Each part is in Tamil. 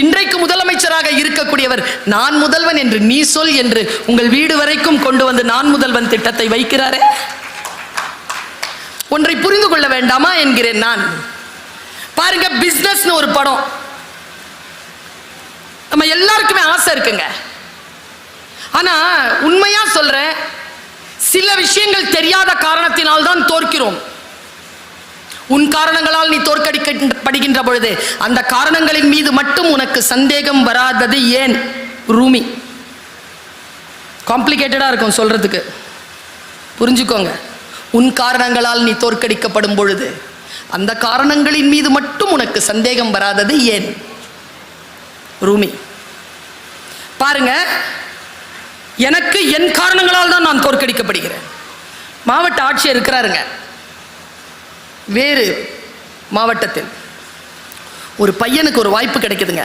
இன்றைக்கு முதலமைச்சராக இருக்கக்கூடியவர் நான் முதல்வன் என்று நீ சொல் என்று உங்கள் வீடு வரைக்கும் கொண்டு வந்து நான் முதல்வன் திட்டத்தை வைக்கிறாரே? ஒன்றை புரிந்து கொள்ள வேண்டாமா என்கிறேன் நான். பாருங்க பிசினஸ்னு ஒரு படம். நம்ம எல்லாருக்குமே ஆசை இருக்குங்க. ஆனா உண்மையா சொல்றேன் சில விஷயங்கள் தெரியாத காரணத்தினால் தான் தோற்கிறோம். உன் காரணங்களால் நீ தோற்கடிக்கப்படுகின்ற பொழுது அந்த காரணங்களின் மீது மட்டும் உனக்கு சந்தேகம் வராதது ஏன்? ரூமி. காம்ப்ளிகேட்டடாக இருக்கும் சொல்கிறதுக்கு புரிஞ்சுக்கோங்க. உன் காரணங்களால் நீ தோற்கடிக்கப்படும் பொழுது அந்த காரணங்களின் மீது மட்டும் உனக்கு சந்தேகம் வராதது ஏன்? ரூமி. பாருங்க எனக்கு என் காரணங்களால் தான் நான் தோற்கடிக்கப்படுகிறேன். மாவட்ட ஆட்சியர் இருக்கிறாருங்க. வேறு மாவட்டத்தில். ஒரு பையனுக்கு ஒரு வாய்ப்பு கிடைக்குதுங்க.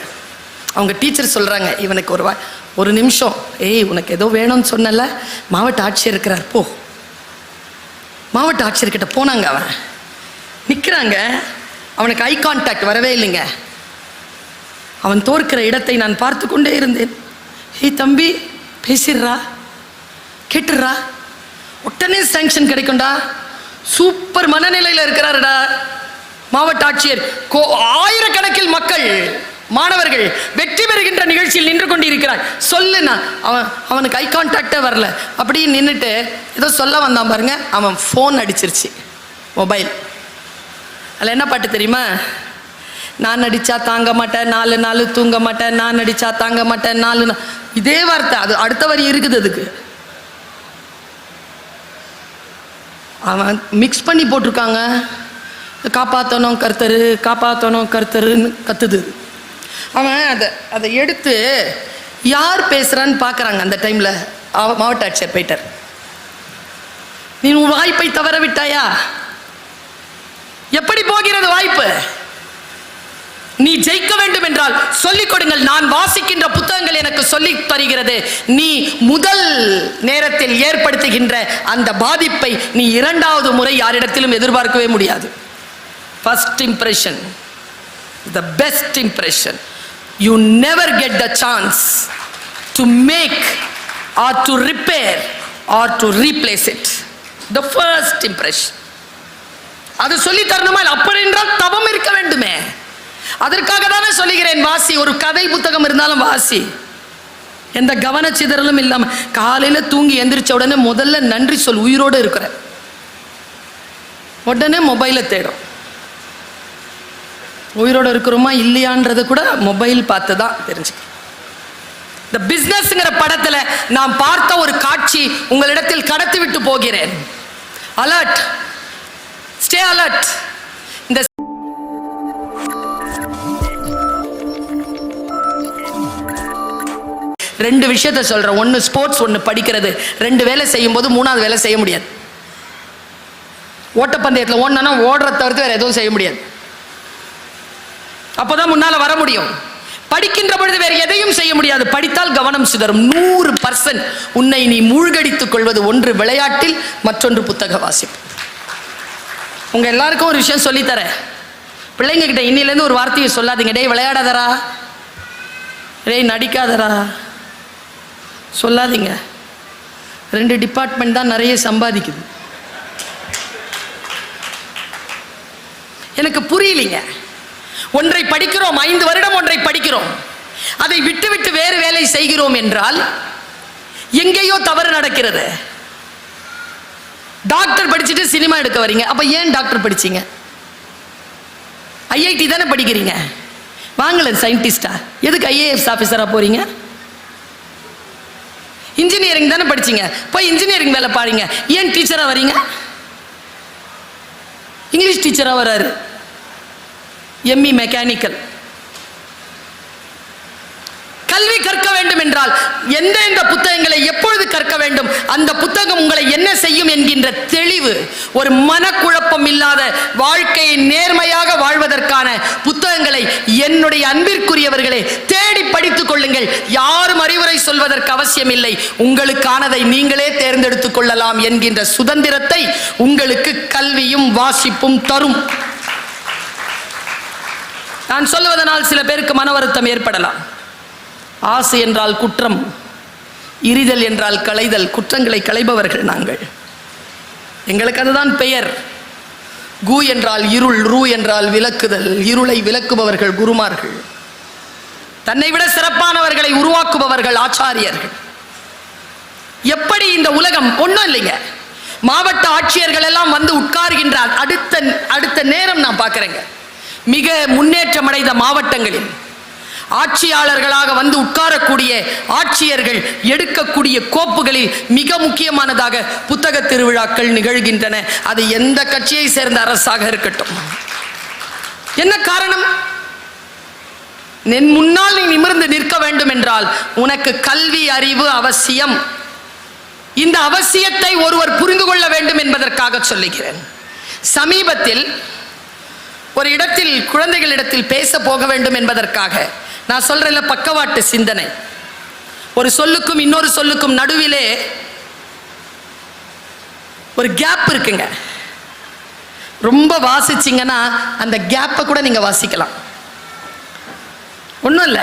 அவங்க டீச்சர் சொல்கிறாங்க இவனுக்கு ஒரு வாய் ஒரு நிமிஷம். ஏய் உனக்கு ஏதோ வேணும்னு சொன்னல? மாவட்ட ஆட்சியர் இருக்கிறார் போ. மாவட்ட ஆட்சியர்கிட்ட போனாங்க அவன். நிற்கிறாங்க அவனுக்கு ஐ கான்டாக்ட் வரவே இல்லைங்க. அவன் தோற்கிற இடத்தை நான் பார்த்து கொண்டே இருந்தேன். ஏய் தம்பி பேசிடுறா. கேட்டுடுறா. உடனே சேங்ஷன் கிடைக்கும்டா. சூப்பர் மனநிலையில் இருக்கிறாருடா மாவட்ட ஆட்சியர். கோ ஆயிரக்கணக்கில் மக்கள் மாணவர்கள் வெற்றி பெறுகின்ற நிகழ்ச்சியில் நின்று கொண்டிருக்கிறார். சொல்லுண்ணா அவன் அவனுக்கு ஐ கான்டாக்டே வரல. அப்படியே நின்றுட்டு ஏதோ சொல்ல வந்தான் பாருங்க அவன் ஃபோன் அடிச்சிருச்சு மொபைல் அதில் என்ன பாட்டு தெரியுமா? நான் அடித்தா தாங்க மாட்டேன் நாலு நாள் தூங்க மாட்டேன் நான் அடித்தா தாங்க மாட்டேன் நாலு இதே வார்த்தை அது அடுத்த வரி இருக்குது அதுக்கு. அவன் மிக்ஸ் பண்ணி போட்டிருக்காங்க. காப்பாற்றணும் கர்த்தரு காப்பாற்றணும் கர்த்தருன்னு கத்துது. அவன் அதை அதை எடுத்து யார் பேசுகிறான்னு பார்க்குறாங்க அந்த டைமில். மாவட்ட ஆட்சியர் போயிட்டார். நீ உன் வாய்ப்பை தவற விட்டாயா? எப்படி போகிறது வாய்ப்பு? நீ ஜெயிக்க வேண்டும் என்றால் சொல்லிக் கொடுங்கள். நான் வாசிக்கின்ற புத்தகங்கள் எனக்கு சொல்லி தருகிறது. நீ முதல் நேரத்தில் ஏற்படுத்துகின்ற அந்த பாதிப்பை நீ இரண்டாவது முறை யாரிடத்திலும் எதிர்பார்க்கவே முடியாது. First impression the best impression you never get the chance to make or to repair or to replace it the first impression அது சொல்லி தரணுமா? இல்லை? அப்படி என்றால் தவம் இருக்க வேண்டுமே. அதற்காக தானே சொல்லுகிறேன் வாசி. ஒரு கதை புத்தகம் இருந்தாலும் வாசி. எந்த கவனச்சிதறலும் இல்லாம காலையில தூங்கி எந்திரிச்ச உடனே முதல்ல நன்றி சொல் உயிரோடு இருக்கிற. உடனே மொபைலை தேடும். உயிரோடு இருக்கிறோமா இல்லையான்றது கூட மொபைல் பார்த்து தான் தெரிஞ்சுக்கணும். இந்த பிசினஸ்ங்கிற படத்துல நான் பார்த்த ஒரு காட்சி உங்களிடத்தில் கடத்தி விட்டு போகிறேன். அலர்ட் ஸ்டே அலர்ட் ரெண்டு விஷயத்த சொல்கிறேன் ஒன்று ஸ்போர்ட்ஸ் ஒன்று படிக்கிறது. ரெண்டு வேலை செய்யும் போது மூணாவது வேலை செய்ய முடியாது. ஓட்டப்பந்தயத்தில் ஓடனா ஓடுறத தவிர்த்து வேறு எதுவும் செய்ய முடியாது. அப்போ தான் முன்னால் வர முடியும். படிக்கின்ற பொழுது வேறு எதையும் செய்ய முடியாது. படித்தால் கவனம் சிதறும். நூறு பர்சன்ட் உன்னை நீ மூழ்கடித்துக் கொள்வது ஒன்று விளையாட்டில் மற்றொன்று புத்தக வாசிப்பு. உங்கள் எல்லாருக்கும் ஒரு விஷயம் சொல்லித்தரேன். பிள்ளைங்க கிட்ட இன்னிலேருந்து ஒரு வார்த்தையை சொல்லாதீங்க. டேய் விளையாடாதரா டேய் நடிக்காதரா சொல்லாதீங்க. ரெண்டு டிபார்ட்மெண்ட் தான் நிறைய சம்பாதிக்குது. எனக்கு புரியலைங்க. ஒன்றை படிக்கிறோம் ஐந்து வருடம் ஒன்றை படிக்கிறோம். அதை விட்டுவிட்டு வேறு வேலை செய்கிறோம் என்றால் எங்கேயோ தவறு நடக்கிறது. டாக்டர் படிச்சுட்டு சினிமா எடுக்க வரீங்க. அப்போ ஏன் டாக்டர் படிச்சீங்க? ஐஐடி தானே படிக்கிறீங்க. வாங்கல சயின்டிஸ்டா எதுக்கு ஐஏஎஸ் ஆஃபீஸராக போறீங்க? இன்ஜினியரிங் தானே படிச்சீங்க. போய் இன்ஜினியரிங் வேலை பாருங்க. ஏன் டீச்சராக வரீங்க? இங்கிலீஷ் டீச்சராக வராரு. எம்இ மெக்கானிக்கல் கல்வி கற்க வேண்டும் என்றால் எந்த எந்த புத்தகங்களை எப்பொழுது கற்க வேண்டும்? அந்த புத்தகம் உங்களை என்ன செய்யும் என்கின்ற தெளிவு ஒரு மனக்குழப்பம் இல்லாத வாழ்க்கையை நேர்மையாக வாழ்வதற்கான புத்தகங்களை என்னுடைய அன்பிற்குரியவர்களே தேடி படித்துக் கொள்ளுங்கள். யாரும் அறிவுரை சொல்வதற்கு அவசியம் இல்லை உங்களுக்கானதை நீங்களே தேர்ந்தெடுத்துக் கொள்ளலாம் என்கின்ற சுதந்திரத்தை உங்களுக்கு கல்வியும் வாசிப்பும் தரும். நான் சொல்லுவதனால் சில பேருக்கு மன வருத்தம் ஏற்படலாம். ஆசை என்றால் குற்றம் இரிதல் என்றால் களைதல் குற்றங்களை களைபவர்கள் நாங்கள். எங்களுக்கு அதுதான் பெயர். கு என்றால் இருள் ரூ என்றால் விளக்குதல் இருளை விளக்குபவர்கள் குருமார்கள். தன்னை விட சிறப்பானவர்களை உருவாக்குபவர்கள் ஆச்சாரியர்கள். எப்படி இந்த உலகம் ஒன்றும் இல்லைங்க. மாவட்ட ஆட்சியர்கள் எல்லாம் வந்து உட்கார்கின்றார். அடுத்த அடுத்த நேரம் நான் பார்க்குறேங்க. மிக முன்னேற்றமடைந்த மாவட்டங்களில். ஆட்சியாளர்களாக வந்து உட்காரக்கூடிய ஆட்சியர்கள் எடுக்கக்கூடிய கோப்புகளில் மிக முக்கியமானதாக புத்தக திருவிழாக்கள் நிகழ்கின்றன. அது எந்த கட்சியை சேர்ந்த அரசாக இருக்கட்டும். என்ன காரணம்? என் முன்னால் நீ நிமிர்ந்து நிற்க வேண்டும் என்றால் உனக்கு கல்வி அறிவு அவசியம். இந்த அவசியத்தை ஒருவர் புரிந்து கொள்ள வேண்டும் என்பதற்காக சொல்லுகிறேன். சமீபத்தில் ஒரு இடத்தில் குழந்தைகளிடத்தில் பேச போக வேண்டும் என்பதற்காக. நான் சொல்றேன்ல பக்கவாட்டு சிந்தனை. ஒரு சொல்லுக்கும் இன்னொரு சொல்லுக்கும் நடுவிலே ஒரு கேப் இருக்குங்க. ரொம்ப வாசிச்சிங்கன்னா அந்த கேப்பை கூட நீங்க வாசிக்கலாம். ஒன்றும் இல்லை.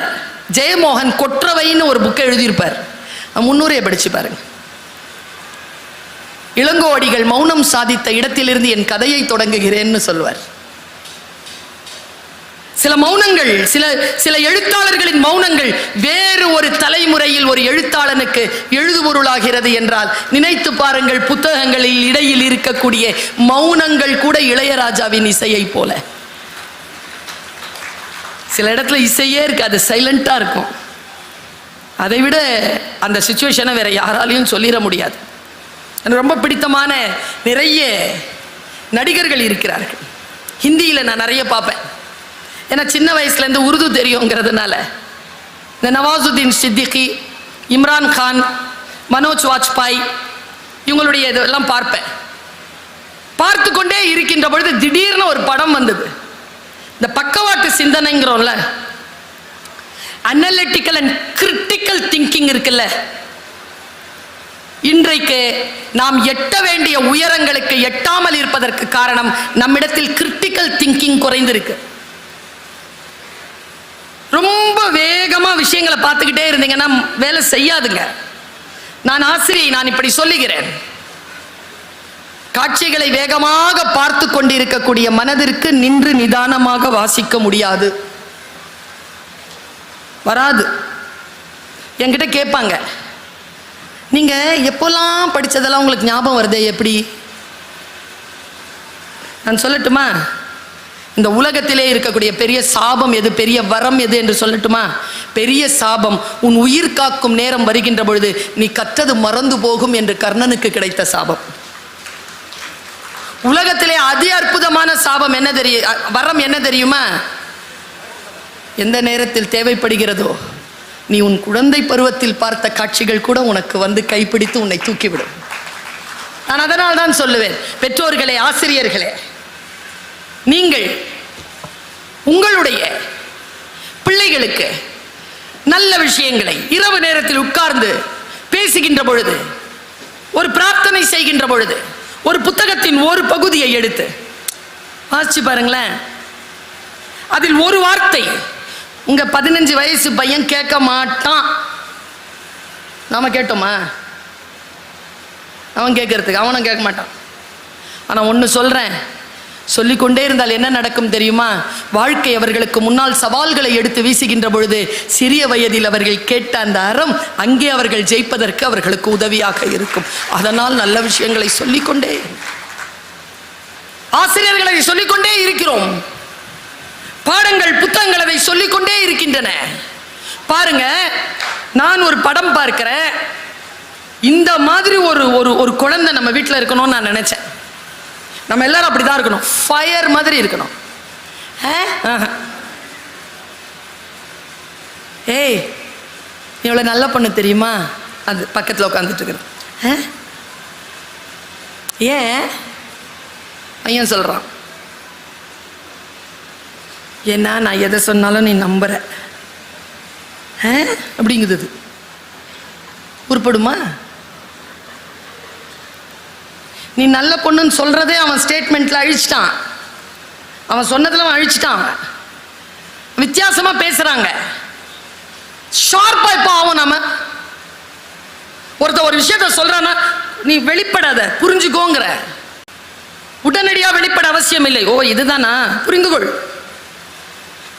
ஜெயமோகன் கொற்றவைன்னு ஒரு புக்கை எழுதியிருப்பார். முன்னூரையை படிச்சு பாருங்க இளங்கோடிகள் மௌனம் சாதித்த இடத்திலிருந்து என் கதையை தொடங்குகிறேன்னு சொல்வார் சில மௌனங்கள் சில சில எழுத்தாளர்களின் மௌனங்கள் வேறு ஒரு தலைமுறையில் ஒரு எழுத்தாளனுக்கு எழுதுபொருளாகிறது என்றால் நினைத்து பாருங்கள் புத்தகங்களில் இடையில் இருக்கக்கூடிய மௌனங்கள் கூட இளையராஜாவின் இசையை போல. சில இடத்துல இசையே இருக்காது சைலண்டா இருக்கும். அதை விட அந்த சுச்சுவேஷனை வேற யாராலையும் சொல்லிட முடியாது. எனக்கு ரொம்ப பிடித்தமான நிறைய நடிகர்கள் இருக்கிறார்கள். ஹிந்தியில் நான் நிறைய பார்ப்பேன். ஏன்னா சின்ன வயசுலேருந்து உருது தெரியுங்கிறதுனால. இந்த நவாசுதீன் சித்திகி இம்ரான் கான் மனோஜ் வாஜ்பாய் இவங்களுடைய இதெல்லாம் பார்ப்பேன். பார்த்து கொண்டே இருக்கின்ற பொழுது திடீர்னு ஒரு படம் வந்தது. இந்த பக்கவாட்டு சிந்தனைங்கிறோம்ல அனலிட்டிக்கல் அண்ட் கிரிட்டிக்கல் திங்கிங் இருக்குல்ல. இன்றைக்கு நாம் எட்ட வேண்டிய உயரங்களுக்கு எட்டாமல் இருப்பதற்கு காரணம் நம்மிடத்தில் கிரிட்டிக்கல் திங்கிங் குறைந்திருக்கு. ரொம்ப வேகமாக விஷயங்களை பார்த்துக்கிட்டே இருந்தீங்கன்னா வேலை செய்யாதுங்க. நான் ஆசிரியை நான் இப்படி சொல்லுகிறேன். காட்சிகளை வேகமாக பார்த்து கொண்டிருக்கக்கூடிய மனதிற்கு நின்று நிதானமாக வாசிக்க முடியாது. வராது. என்கிட்ட கேட்பாங்க. நீங்க எப்போல்லாம் படித்ததெல்லாம் உங்களுக்கு ஞாபகம் வருதே? எப்படி? நான் சொல்லட்டுமா? இந்த உலகத்திலே இருக்கக்கூடிய பெரிய சாபம் எது? பெரிய வரம் எது என்று சொல்லட்டுமா? பெரிய சாபம். உன் உயிர் காக்கும் நேரம் வருகின்ற பொழுது நீ கற்றது மறந்து போகும் என்று கர்ணனுக்கு கிடைத்த சாபம். உலகத்திலே அதி அற்புதமான சாபம் என்ன தெரிய வரம் என்ன தெரியுமா? எந்த நேரத்தில் தேவைப்படுகிறதோ. நீ உன் குழந்தை பருவத்தில் பார்த்த காட்சிகள் கூட உனக்கு வந்து கைப்பிடித்து உன்னை தூக்கிவிடும். நான் அதனால் தான் சொல்லுவேன் பெற்றோர்களே ஆசிரியர்களே நீங்கள் உங்களுடைய பிள்ளைகளுக்கு நல்ல விஷயங்களை இரவு நேரத்தில் உட்கார்ந்து பேசுகின்ற பொழுது ஒரு பிரார்த்தனை செய்கின்ற பொழுது ஒரு புத்தகத்தின் ஒரு பகுதியை எடுத்து வாசிச்சு பாருங்களேன். அதில் ஒரு வார்த்தை உங்க பதினஞ்சு வயசு பையன் கேட்க மாட்டான். நாம கேட்டோமா? அவன் கேட்கறதுக்கு அவனும் கேட்க மாட்டான். ஆனால் ஒன்று சொல்கிறேன் சொல்லிக்கொண்டே இருந்தால் என்ன நடக்கும் தெரியுமா? வாழ்க்கை அவர்களுக்கு முன்னால் சவால்களை எடுத்து வீசுகின்ற பொழுது சிறிய வயதில் அவர்கள் கேட்ட அந்த அறம் அங்கே அவர்கள் ஜெயிப்பதற்கு அவர்களுக்கு உதவியாக இருக்கும். அதனால் நல்ல விஷயங்களை சொல்லிக்கொண்டே. ஆசிரியர்களை சொல்லிக்கொண்டே இருக்கிறோம். பாடங்கள் புத்தகங்கள் அதை சொல்லிக்கொண்டே இருக்கின்றன. பாருங்க நான் ஒரு படம் பார்க்கிறேன். இந்த மாதிரி ஒரு ஒரு ஒரு குழந்தை நம்ம வீட்டில் இருக்கணும்னு நான் நினைச்சேன். நம்ம எல்லாரும் அப்படிதான் இருக்கணும். ஃபயர் மாதிரி இருக்கணும். ஏய் நீ எவ்வளோ நல்ல பொண்ணு தெரியுமா? அது பக்கத்தில் உட்காந்துட்டு இருக்கிறது? ஏன்? பையன் சொல்கிறான் ஏன்னா நான் எதை சொன்னாலும் நீ நம்புற? அப்படிங்குது உருப்படுமா? நீ நல்ல பொண்ணுன்னு சொல்கிறதே அவன் ஸ்டேட்மெண்ட்டில் அழிச்சிட்டான். அவன் சொன்னதில் அவன் அழிச்சிட்டான். வித்தியாசமாக பேசுகிறாங்க ஷார்ப்பாக இப்போ ஆகும் நம்ம ஒருத்த ஒரு விஷயத்த சொல்கிறான்னா நீ வெளிப்படாத புரிஞ்சுக்கோங்கிற. உடனடியாக வெளிப்பட அவசியம் இல்லை. ஓ இதுதானா? புரிந்து கொள்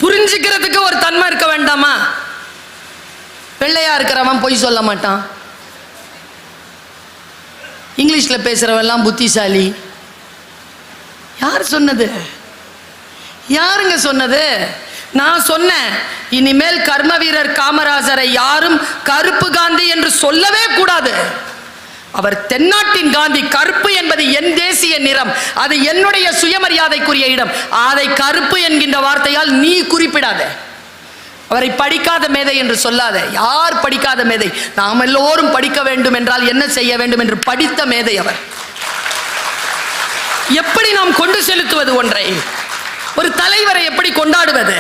புரிஞ்சுக்கிறதுக்கு ஒரு தன்மை இருக்க வேண்டாமா? வெள்ளையா இருக்கிறவன் பொய் சொல்ல மாட்டான். இங்கிலீஷில் பேசுகிறவெல்லாம் புத்திசாலி. யார் சொன்னது? யாருங்க சொன்னது? நான் சொன்னேன் இனிமேல் கர்ம வீரர் காமராஜரை யாரும் கருப்பு காந்தி என்று சொல்லவே கூடாது. அவர் தென்னாட்டின் காந்தி கருப்பு என்பது என் தேசிய நிறம். அது என்னுடைய சுயமரியாதைக்குரிய இடம். அதை கருப்பு என்கின்ற வார்த்தையால் நீ குறிப்பிடாத. அவரை படிக்காத மேதை என்று சொல்லாத. யார் படிக்காத மேதை? நாம் எல்லோரும் படிக்க வேண்டும் என்றால் என்ன செய்ய வேண்டும் என்று படித்த மேதை அவர். எப்படி நாம் கொண்டு செலுத்துவது ஒன்றை? ஒரு தலைவரை எப்படி கொண்டாடுவது?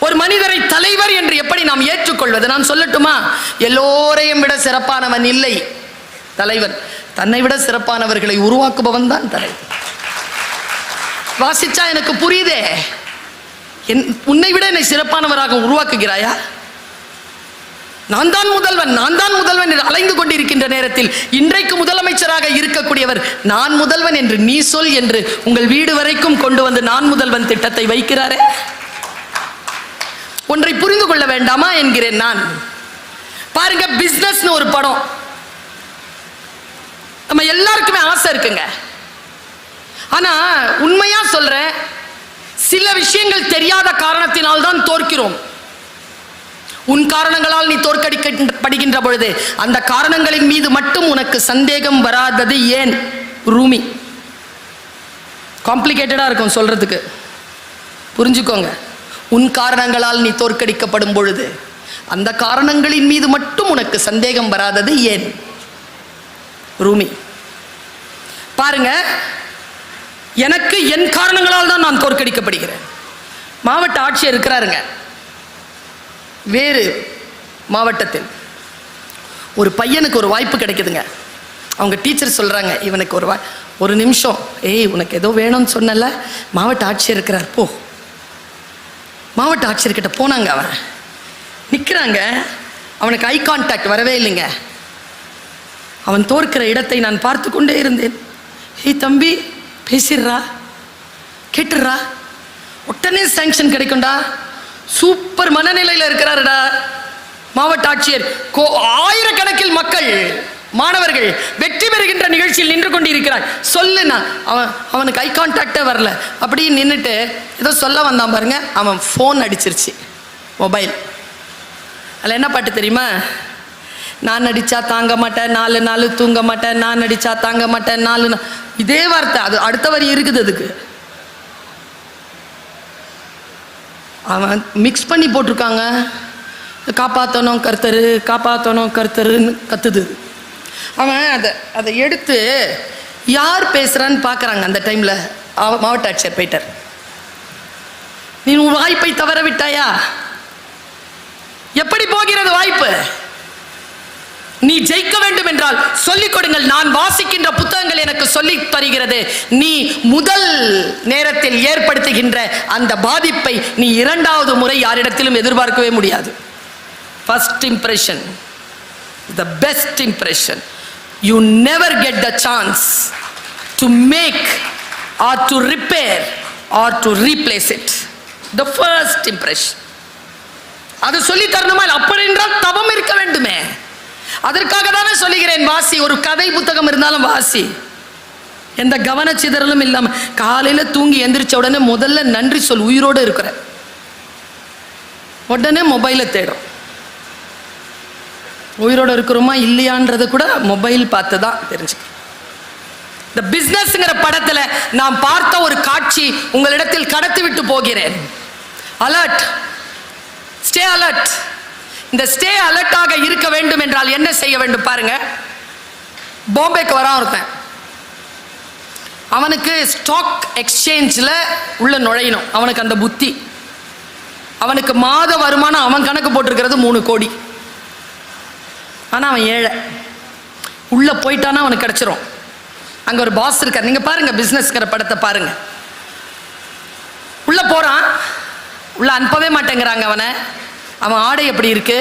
ஒரு மனிதரை தலைவர் என்று எப்படி நாம் ஏற்றுக்கொள்வது? நான் சொல்லட்டுமா? எல்லோரையும் விட சிறப்பானவன் இல்லை. தலைவன் தன்னை விட சிறப்பானவர்களை உருவாக்குபவன் தான் தலைவன் வாசிச்சா எனக்கு புரியுதே? என் உன்னை விட என்னை சிறப்பானவராக உருவாக்குகிறாயா? நான் தான் முதல்வன் நான் தான் முதல்வன் என்று அலைந்து கொண்டிருக்கின்ற நேரத்தில் இன்றைக்கு முதலமைச்சராக இருக்கக்கூடியவர் நான் முதல்வன் என்று நீ சொல் என்று உங்கள் வீடு வரைக்கும் கொண்டு வந்து நான் முதல்வன் திட்டத்தை வைக்கிறாரே? ஒன்றை புரிந்து கொள்ள வேண்டாமா என்கிறேன் நான். பாருங்க பிஸ்னஸ்னு ஒரு படம். நம்ம எல்லாருக்குமே ஆசை இருக்குங்க. ஆனா உண்மையா சொல்றேன் சில விஷயங்கள் தெரியாத காரணத்தினால் தான் தோற்கிறோம். உன் காரணங்களால் நீ தோற்கடிக்கப்படுகின்ற பொழுது அந்த காரணங்களின் மீது மட்டும் உனக்கு சந்தேகம் வராதது ஏன்? ரூமி. காம்ப்ளிகேட்டடா இருக்கும் சொல்றதுக்கு. புரிஞ்சுக்கோங்க. உன் காரணங்களால் நீ தோற்கடிக்கப்படும் பொழுது அந்த காரணங்களின் மீது மட்டும் உனக்கு சந்தேகம் வராதது ஏன்? ரூமி. பாருங்க எனக்கு என் காரணங்களால் தான் நான் தோற்கடிக்கப்படுகிறேன். மாவட்ட ஆட்சியர் இருக்கிறாருங்க. வேறு மாவட்டத்தில். ஒரு பையனுக்கு ஒரு வாய்ப்பு கிடைக்குதுங்க. அவங்க டீச்சர் சொல்கிறாங்க இவனுக்கு ஒரு வாய் ஒரு நிமிஷம். ஏய் உனக்கு ஏதோ வேணும்னு சொன்னல? மாவட்ட ஆட்சியர் இருக்கிறார் போ. மாவட்ட ஆட்சியர்கிட்ட போனாங்க அவன். நிற்கிறாங்க அவனுக்கு ஐ கான்டாக்ட் வரவே இல்லைங்க. அவன் தோற்கிற இடத்தை நான் பார்த்து கொண்டே இருந்தேன். ஏய் தம்பி பேசிடுறா? கேட்டுடுறா? உடனே சேங்ஷன் கிடைக்கும்டா. சூப்பர் மனநிலையில் இருக்கிறாருடா. மாவட்ட ஆட்சியர் கோ ஆயிரக்கணக்கில் மக்கள் மாணவர்கள் வெற்றி பெறுகின்ற நிகழ்ச்சியில் நின்று கொண்டிருக்கிறார். சொல்லுண்ணா. அவன் அவனுக்கு ஐ கான்டாக்டே வரல. அப்படியே நின்றுட்டு ஏதோ சொல்ல வந்தான் பாருங்க. அவன் ஃபோன் அடிச்சிருச்சு. மொபைல் அதில் என்ன பாட்டு தெரியுமா? நான் நடிச்சா தாங்க மாட்டேன் நாலு நாள் தூங்க மாட்டேன் நான் நடிச்சா தாங்க மாட்டேன் நாலு நாள் இதே வார்த்தை அது அடுத்த வரி இருக்குது அதுக்கு. அவன் மிக்ஸ் பண்ணி போட்டிருக்காங்க. காப்பாற்றணும் கர்த்தரு காப்பாற்றணும் கர்த்தருன்னு கத்துது. அவன் அதை அதை எடுத்து யார் பேசுகிறான்னு பார்க்குறாங்க அந்த டைமில். மாவட்ட ஆட்சியர் போயிட்டார். நீ உன் வாய்ப்பை தவற விட்டாயா? எப்படி போகிறது வாய்ப்பு? நீ ஜெயிக்க வேண்டும் என்றால் சொல்லிக் கொடுங்கள். நான் வாசிக்கின்ற புத்தகங்கள் எனக்கு சொல்லி தருகிறது. நீ முதல் நேரத்தில் ஏற்படுத்துகின்ற அந்த பாதிப்பை நீ இரண்டாவது முறை யாரிடத்திலும் எதிர்பார்க்கவே முடியாது. First impression the best impression you never get the chance to make or to repair or to replace it the first impression அது சொல்லி தரணுமா? இல்லை? அப்படி என்றால் தவம் இருக்க வேண்டுமே. அதற்காக தானே சொல்லுகிறேன் வாசி. ஒரு கதை புத்தகம் இருந்தாலும் வாசி. எந்த கவனச்சிதறலும் இல்லாம காலையில தூங்கி எந்திரிச்ச உடனே முதல்ல நன்றி சொல் உயிரோடு இருக்கிற. உடனே மொபைலை தேடும். உயிரோடு இருக்கிறோமா இல்லையான்றது கூட மொபைல் பார்த்து தான் தெரிஞ்சுக்கணும். இந்த பிசினஸ்ங்கிற படத்துல நான் பார்த்த ஒரு காட்சி உங்களிடத்தில் கடத்தி விட்டு போகிறேன். அலர்ட் ஸ்டே அலர்ட் இந்த ஸ்டே அலர்ட்டாக இருக்க வேண்டும் என்றால் என்ன செய்ய வேண்டும் பாருங்க. பாம்பேக்கு வரான் ஒருத்தன். அவனுக்கு ஸ்டாக் எக்ஸ்சேஞ்சில் உள்ள நுழையணும். அவனுக்கு அந்த புத்தி. அவனுக்கு மாத வருமானம் அவன் கணக்கு போட்டிருக்கிறது மூணு கோடி. ஆனால் அவன் ஏழை. உள்ளே போயிட்டானா அவனுக்கு கிடச்சிரும். அங்கே ஒரு பாஸ் இருக்கார். நீங்கள் பாருங்கள் பிஸ்னஸ்கிற படத்தை பாருங்கள் உள்ளே போகிறான் உள்ளே அனுப்பவே மாட்டேங்கிறாங்க அவனை. அவன் ஆடை எப்படி இருக்கு?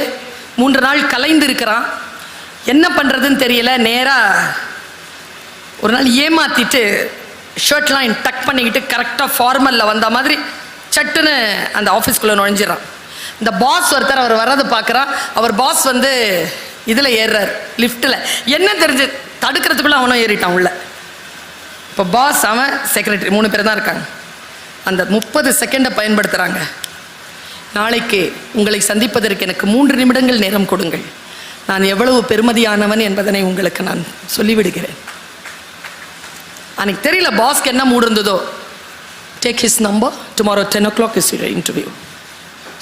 மூன்று நாள் கலைந்து இருக்கிறான். என்ன பண்ணுறதுன்னு தெரியல. நேராக ஒரு நாள் ஏமாத்திட்டு ஷர்ட்லாம் டக் பண்ணிக்கிட்டு கரெக்டாக ஃபார்மலில் வந்த மாதிரி சட்டுன்னு அந்த ஆஃபீஸ்க்குள்ளே நுழைஞ்சிடறான். இந்த பாஸ் ஒருத்தர் அவர் வர்றதை பார்க்குறான். அவர் பாஸ் வந்து இதில் ஏறுறார் லிஃப்ட்டில் என்ன தெரிஞ்சு? தடுக்கிறதுக்குள்ளே அவனும் ஏறிட்டான் உள்ள. இப்போ பாஸ் அவன் செக்ரட்டரி மூணு பேர் தான் இருக்காங்க. அந்த முப்பது செகண்டை பயன்படுத்துகிறாங்க நாளைக்கு உங்களை சந்திப்பதற்கு எனக்கு மூன்று நிமிடங்கள் நேரம் கொடுங்கள். நான் எவ்வளவு பெருமதியானவன் என்பதனை உங்களுக்கு நான் சொல்லிவிடுகிறேன். அன்னைக்கு தெரியல பாஸ்க்கு என்ன மூடு இருந்ததோ. Take his number tomorrow ten o'clock is interview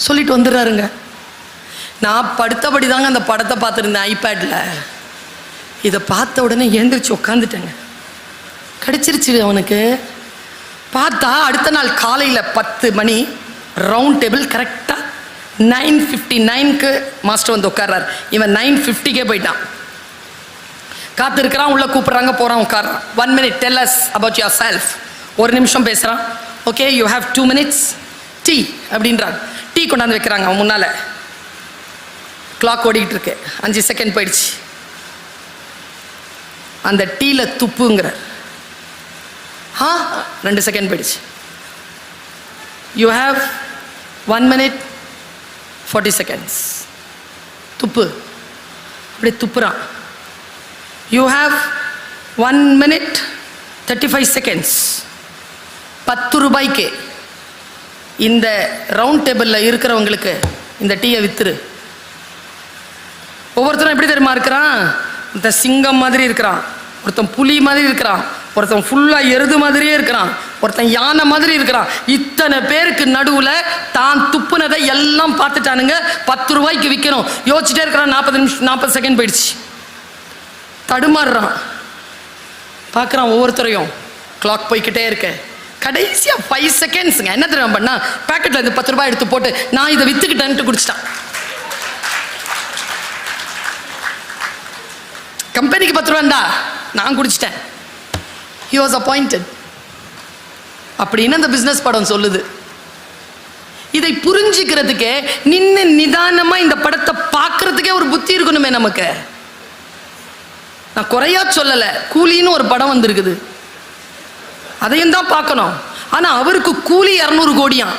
சொல்லிட்டு வந்துடுறாருங்க. நான் படுத்தபடி தாங்க அந்த படத்தை பார்த்துருந்தேன் ஐபேடில் இதை பார்த்த உடனே எழுந்திரிச்சு உட்காந்துட்டேங்க கிடச்சிருச்சு அவனுக்கு. பார்த்தா அடுத்த நாள் காலையில் பத்து மணி ரவுண்ட் டேபிள் கரெக்டாக நைன் ஃபிஃப்டி நைனுக்கு மாஸ்டர் வந்து உட்கார்றார். இவன் நைன் ஃபிஃப்டிக்கே போயிட்டான். காத்திருக்கிறான் உள்ளே கூப்பிட்றாங்க போகிறான் உட்கார்றான். One minute tell us about yourself ஒரு நிமிஷம் பேசுகிறான் okay you have two minutes tea அப்படின்றான். டீ கொண்டாந்து வைக்கிறாங்க அவன் முன்னால். கிளாக் ஓடிக்கிட்டு இருக்கு. அஞ்சு செகண்ட் போயிடுச்சு. அந்த டீயில் துப்புங்கிற ஆ ரெண்டு செகண்ட் போயிடுச்சு. You have one minute forty seconds துப்பு. அப்படி துப்புறான். You have one minute thirty five seconds பத்து ரூபாய்க்கு இந்த ரவுண்ட் டேபிளில் இருக்கிறவங்களுக்கு இந்த டீயை வித்துரு. ஒவ்வொருத்தரும் எப்படி தெரியுமா இருக்கிறான்? ஒருத்தன் சிங்கம் மாதிரி இருக்கிறான். ஒருத்தன் புலி மாதிரி இருக்கிறான். ஒருத்தன் ஃபுல்லாக எருது மாதிரியே இருக்கிறான். ஒருத்தன் யானை மாதிரி இருக்கிறான். இத்தனை பேருக்கு நடுவில் தான் துப்புனதை எல்லாம் பார்த்துட்டானுங்க. பத்து ரூபாய்க்கு விற்கணும் யோசிச்சுட்டே இருக்கிறான். நாற்பது நிமிஷம் நாற்பது செகண்ட் போயிடுச்சு. தடுமாறுறான். பார்க்குறான் ஒவ்வொருத்தரையும். கிளாக் போய்க்கிட்டே இருக்க. கடைசியாக ஃபைவ் செகண்ட்ஸுங்க என்ன தெரியும் பண்ணா? பேக்கெட்டில் இருந்து பத்து ரூபாய் எடுத்து போட்டு நான் இதை விற்றுக்கிட்டேன்ட்டு குடிச்சிட்டான். கம்பெனிக்கு பத்து ரூபாண்டா நான் குடிச்சிட்டேன். ஹி வாஸ் அப்பாயிண்டட் அப்படின்னு அந்த பிஸ்னஸ் படம் சொல்லுது. இதை புரிஞ்சுக்கிறதுக்கே நின்று நிதானமாக இந்த படத்தை பார்க்கறதுக்கே ஒரு புத்தி இருக்கணுமே நமக்கு. நான் குறையா சொல்லலை கூலின்னு ஒரு படம் வந்திருக்குது. அதையும் தான் பார்க்கணும். ஆனால் அவருக்கு கூலி இரநூறு கோடியாம்.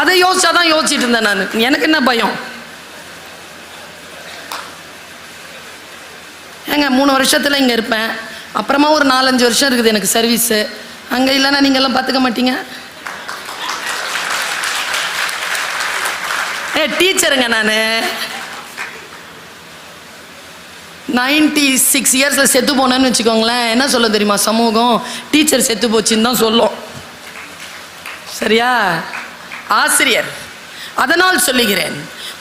அதை யோசிச்சாதான் யோசிச்சுட்டு இருந்தேன் நான். எனக்கு என்ன பயம்? ஏங்க மூணு வருஷத்தில் இங்கே இருப்பேன். அப்புறமா ஒரு நாலஞ்சு வருஷம் இருக்குது எனக்கு சர்வீஸு அங்கே இல்லைன்னா நீங்கள்லாம் பார்த்துக்க மாட்டீங்க. ஏ டீச்சருங்க நான். நைன்டி சிக்ஸ் இயர்ஸில் செத்து போனேன்னு வச்சுக்கோங்களேன். என்ன சொல்ல தெரியுமா சமூகம்? டீச்சர் செத்து போச்சுன்னு தான் சொல்லும். சரியா? ஆசிரியர். அதனால் சொல்லுகிறேன்.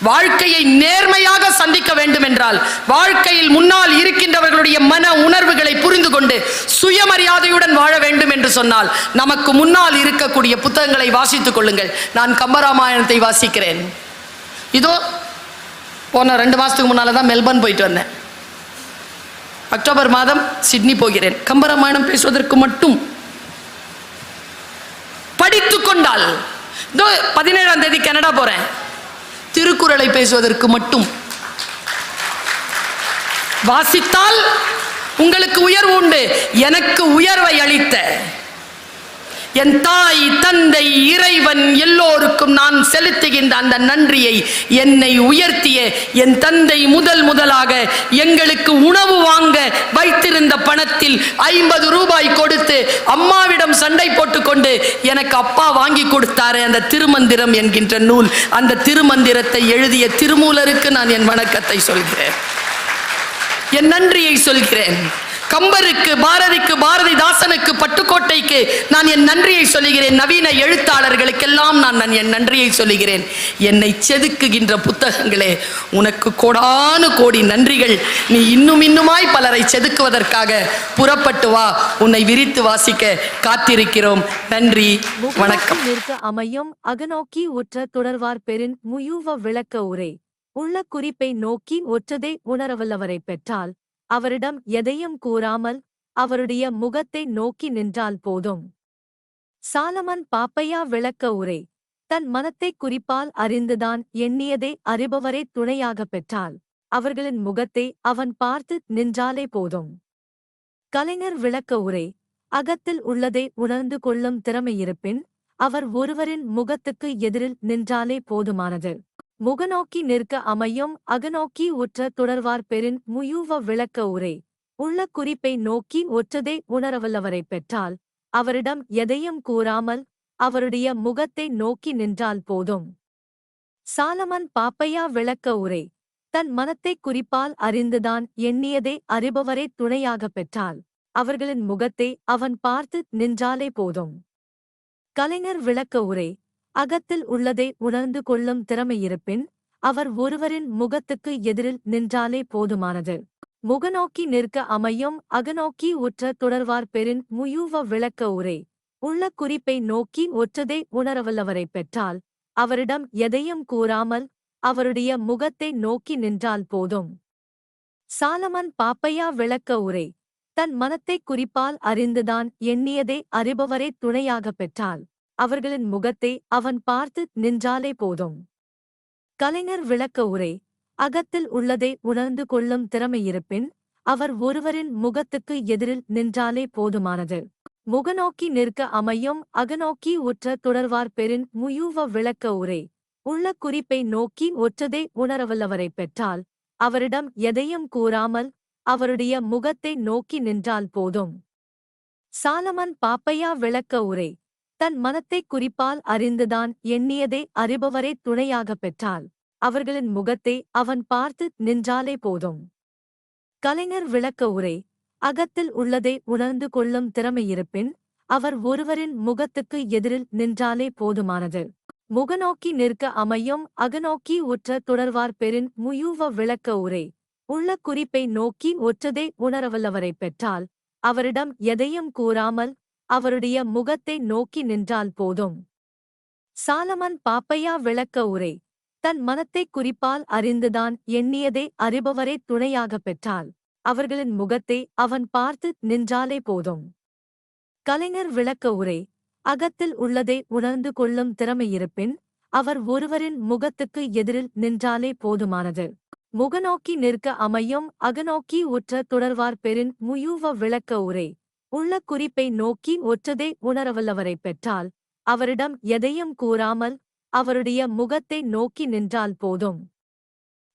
வாழ்க்கையை நேர்மையாக சந்திக்க வேண்டும் என்றால் வாழ்க்கையில் முன்னால் இருக்கின்றவர்களுடைய மன உணர்வுகளை புரிந்து கொண்டு சுயமரியாதையுடன் வாழ வேண்டும் என்று சொன்னால் நமக்கு முன்னால் இருக்கக்கூடிய புத்தகங்களை வாசித்துக் கொள்ளுங்கள். நான் கம்பராமாயணத்தை வாசிக்கிறேன். இதோ போன ரெண்டு மாதத்துக்கு முன்னால் தான் மெல்பர்ன் போயிட்டு வந்தேன். அக்டோபர் மாதம் சிட்னி போகிறேன். கம்பராமாயணம் பேசுவதற்கு மட்டும். படித்து கொண்டால் இதோ பதினேழாம் தேதி கனடா போறேன். திருக்குறளை பேசுவதற்கு மட்டும். வாசித்தால் உங்களுக்கு உயர்வு உண்டு. எனக்கு உயர்வை அளித்த. என் தாய் தந்தை இறைவன் எல்லோருக்கும் நான் செலுத்துகின்ற அந்த நன்றியை என்னை உயர்த்திய என் தந்தை முதல் முதலாக எங்களுக்கு உணவு வாங்க வைத்திருந்த பணத்தில் ஐம்பது ரூபாய் கொடுத்து அம்மாவிடம் சண்டை போட்டுக்கொண்டு எனக்கு அப்பா வாங்கி கொடுத்தாரு அந்த திருமந்திரம் என்கின்ற நூல். அந்த திருமந்திரத்தை எழுதிய திருமூலருக்கு நான் என் வணக்கத்தை சொல்கிறேன். என் நன்றியை சொல்கிறேன். கம்பருக்கு பாரதிக்கு பாரதிதாசனுக்கு பட்டுக்கோட்டைக்கு நான் என் நன்றியை சொல்லுகிறேன். நவீன எழுத்தாளர்களுக்கெல்லாம் நான் நான் என் நன்றியை சொல்லுகிறேன். என்னை செதுக்குகின்ற புத்தகங்களே உனக்கு கோடானு கோடி நன்றிகள். நீ இன்னும் இன்னுமாய் பலரை செதுக்குவதற்காக புறப்பட்டு வா. உன்னை விரித்து வாசிக்க காத்திருக்கிறோம். நன்றி வணக்கம். நிற்க அமையும் அகநோக்கி உற்ற தொடர்வார் பெறின் முயூவ விளக்க உரை. உள்ள குறிப்பை நோக்கி ஒற்றதை உணரவல்லவரை பெற்றால் அவரிடம் எதையும் கூறாமல் அவருடைய முகத்தை நோக்கி நின்றால் போதும். சாலமன் பாப்பையா விளக்க உரை தன் மனத்தைக் குறிப்பால் அறிந்துதான் எண்ணியதை அறிபவரை துணையாகப் பெற்றால் அவர்களின் முகத்தை அவன் பார்த்து நின்றாலே போதும். கலைஞர் விளக்க உரை அகத்தில் உள்ளதை உணர்ந்து கொள்ளும் திறமையிருப்பின் அவர் ஒருவரின் முகத்துக்கு எதிரில் நின்றாலே போதுமானது. முகநோக்கி நிற்க அமையும் அகநோக்கி உற்ற தொடர்வார் பெரின் முயூவ விளக்க உரை. உள்ள குறிப்பை நோக்கி ஒற்றதை உணரவல்லவரைப் பெற்றால் அவரிடம் எதையும் கூறாமல் அவருடைய முகத்தை நோக்கி நின்றால் போதும். சாலமன் பாப்பையா விளக்க உரை. தன் மனத்தைக் குறிப்பால் அறிந்துதான் எண்ணியதை அறிபவரை துணையாகப் பெற்றால் அவர்களின் முகத்தை அவன் பார்த்து நின்றாலே போதும். கலைஞர் விளக்க உரை. அகத்தில் உள்ளதை உணர்ந்து கொள்ளும் திறமையிருப்பின் அவர் ஒருவரின் முகத்துக்கு எதிரில் நின்றாலே போதுமானது. முகநோக்கி நிற்க அமையும் அகநோக்கி உற்ற தொடர்வார் பெரின் முயூவ விளக்க உரை. உள்ள குறிப்பை நோக்கி ஒற்றதை உணரவல்லவரைப் பெற்றால் அவரிடம் எதையும் கூறாமல் அவருடைய முகத்தை நோக்கி நின்றால் போதும். சாலமன் பாப்பையா விளக்க உரை. தன் மனத்தைக் குறிப்பால் அறிந்துதான் எண்ணியதை அறிபவரை துணையாகப் பெற்றால் அவர்களின் முகத்தை அவன் பார்த்து நின்றாலே போதும். கலைஞர் விளக்க உரை அகத்தில் உள்ளதை உணர்ந்து கொள்ளும் திறமையிருப்பின் அவர் ஒருவரின் முகத்துக்கு எதிரில் நின்றாலே போதுமானது. முகநோக்கி நிற்க அமையும் அகநோக்கி உற்ற தொடர்வார் பெரின் முயூவ விளக்க உரை உள்ள குறிப்பை நோக்கி ஒற்றதை உணரவல்லவரைப் பெற்றால் அவரிடம் எதையும் கூறாமல் அவருடைய முகத்தை நோக்கி நின்றால் போதும். சாலமன் பாப்பையா விளக்க உரை தன் மனத்தைக் குறிப்பால் அறிந்துதான் எண்ணியதை அறிபவரை துணையாகப் பெற்றால் அவர்களின் முகத்தை அவன் பார்த்து நின்றாலே போதும். கலைஞர் விளக்க உரை. அகத்தில் உள்ளதை உணர்ந்து கொள்ளும் திறமையிருப்பின் அவர் ஒருவரின் முகத்துக்கு எதிரில் நின்றாலே போதுமானது. முகநோக்கி நிற்க அமையும் அகநோக்கி உற்ற தொடர்வார் பெறின் முயூவ விளக்க உரை. உள்ள குறிப்பை நோக்கி ஒற்றதை உணரவல்லவரைப் பெற்றால் அவரிடம் எதையும் கூறாமல் அவருடைய முகத்தை நோக்கி நின்றால் போதும். சாலமன் பாப்பையா விளக்க உரை. தன் மனத்தைக் குறிப்பால் அறிந்துதான் எண்ணியதை அறிபவரை துணையாகப் பெற்றால் அவர்களின் முகத்தை அவன் பார்த்து நின்றாலே போதும். கலைஞர் விளக்க உரை. அகத்தில் உள்ளதை உணர்ந்து கொள்ளும் திறமை இருப்பின் அவர் ஒருவரின் முகத்துக்கு எதிரில் நின்றாலே போதுமானது. முகநோக்கி நிற்க அமையும் அகநோக்கி உற்ற தொடர்வார் பெறின் முயூவ விளக்க உரை. உள்ள குறிப்பை நோக்கி ஒற்றதை உணரவல்லவரைப் பெற்றால் அவரிடம் எதையும் கூறாமல் அவருடைய முகத்தை நோக்கி நின்றால் போதும்.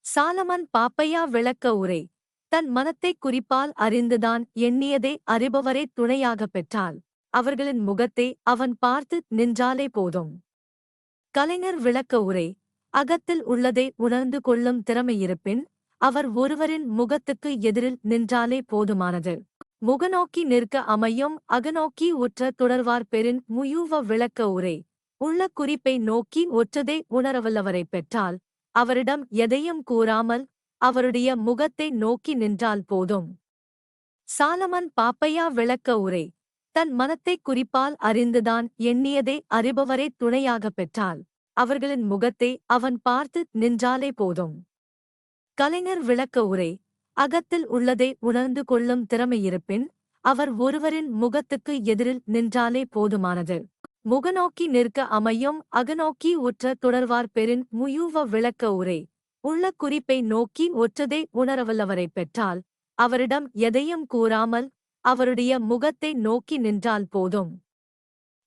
சாலமன் பாப்பையா விளக்க உரை. தன் மனத்தைக் குறிப்பால் அறிந்துதான் எண்ணியதை அறிபவரை துணையாகப் பெற்றால் அவர்களின் முகத்தை அவன் பார்த்து நின்றாலே போதும். கலைஞர் விளக்க உரை. அகத்தில் உள்ளதை உணர்ந்து கொள்ளும் திறமையிருப்பின் அவர் ஒருவரின் முகத்துக்கு எதிரில் நின்றாலே போதுமானது. முகநோக்கி நிற்க அமையும் அகநோக்கி உற்ற தொடர்வார் பெரின் முயூவ விளக்க உரை. உள்ள குறிப்பை நோக்கி ஒற்றதை உணரவல்லவரைப் பெற்றால் அவரிடம் எதையும் கூறாமல் அவருடைய முகத்தை நோக்கி நின்றால் போதும். சாலமன் பாப்பையா விளக்க உரை. தன் மனத்தைக் குறிப்பால் அறிந்துதான் எண்ணியதை அறிபவரை துணையாகப் பெற்றால் அவர்களின் முகத்தை அவன் பார்த்து நின்றாலே போதும். கலைஞர் விளக்க உரை. அகத்தில் உள்ளதை உணர்ந்து கொள்ளும் திறமையிருப்பின் அவர் ஒருவரின் முகத்துக்கு எதிரில் நின்றாலே போதுமானது. முகநோக்கி நிற்க அமையும் அகநோக்கி உற்ற தொடர்வார் பெறின் முயூவ விளக்க உரை. உள்ள குறிப்பை நோக்கி ஒற்றதை உணரவல்லவரைப் பெற்றால் அவரிடம் எதையும் கூறாமல் அவருடைய முகத்தை நோக்கி நின்றால் போதும்.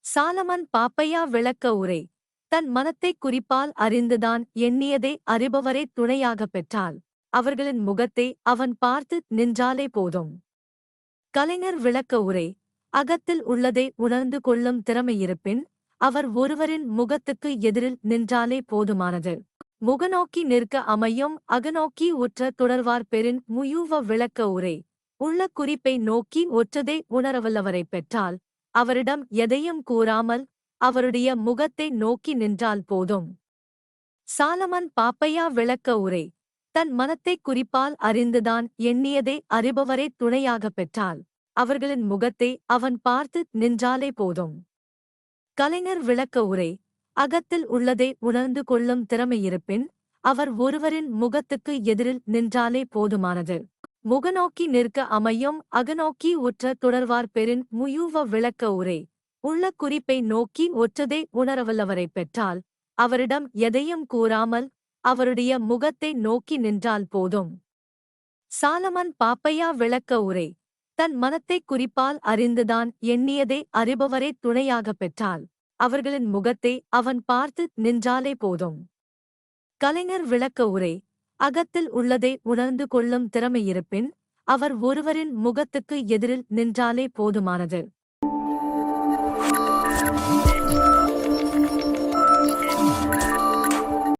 சாலமன் பாப்பையா விளக்க உரை. தன் மனத்தைக் குறிப்பால் அறிந்துதான் எண்ணியதை அறிபவரை துணையாகப் பெற்றால் அவர்களின் முகத்தை அவன் பார்த்து நின்றாலே போதும். கலைஞர் விளக்க உரை அகத்தில் உள்ளதை உணர்ந்து கொள்ளும் திறமையிருப்பின் அவர் ஒருவரின் முகத்துக்கு எதிரில் நின்றாலே போதுமானது. முகநோக்கி நிற்க அமையும் அகநோக்கி உற்ற தொடர்வார் பெரின் முயூவ விளக்க உரை உள்ள குறிப்பை நோக்கி ஒற்றதை உணரவல்லவரைப் பெற்றால் அவரிடம் எதையும் கூறாமல் அவருடைய முகத்தை நோக்கி நின்றால் போதும். சாலமன் பாப்பையா விளக்க உரை தன் மனத்தைக் குறிப்பால் அறிந்துதான் எண்ணியதை அறிபவரை துணையாகப் பெற்றால் அவர்களின் முகத்தை அவன் பார்த்து நின்றாலே போதும். கலைஞர் விளக்க உரை. அகத்தில் உள்ளதை உணர்ந்து கொள்ளும் திறமையிருப்பின் அவர் ஒருவரின் முகத்துக்கு எதிரில் நின்றாலே போதுமானது. முகநோக்கி நிற்க அமையும் அகநோக்கி உற்ற தொடர்வார் பெறின் முயூவ விளக்க உரை. உள்ள குறிப்பை நோக்கி ஒற்றதை உணரவல்லவரைப் பெற்றால் அவரிடம் எதையும் கூறாமல் அவருடைய முகத்தை நோக்கி நின்றால் போதும். சாலமன் பாப்பையா விளக்க உரை தன் மனத்தைக் குறிப்பால் அறிந்துதான் எண்ணியதை அறிபவரை துணையாகப் பெற்றால் அவர்களின் முகத்தை அவன் பார்த்து நின்றாலே போதும். கலைஞர் விளக்க உரை அகத்தில் உள்ளதை உணர்ந்து கொள்ளும் திறமையிருப்பின் அவர் ஒருவரின் முகத்துக்கு எதிரில் நின்றாலே போதுமானது.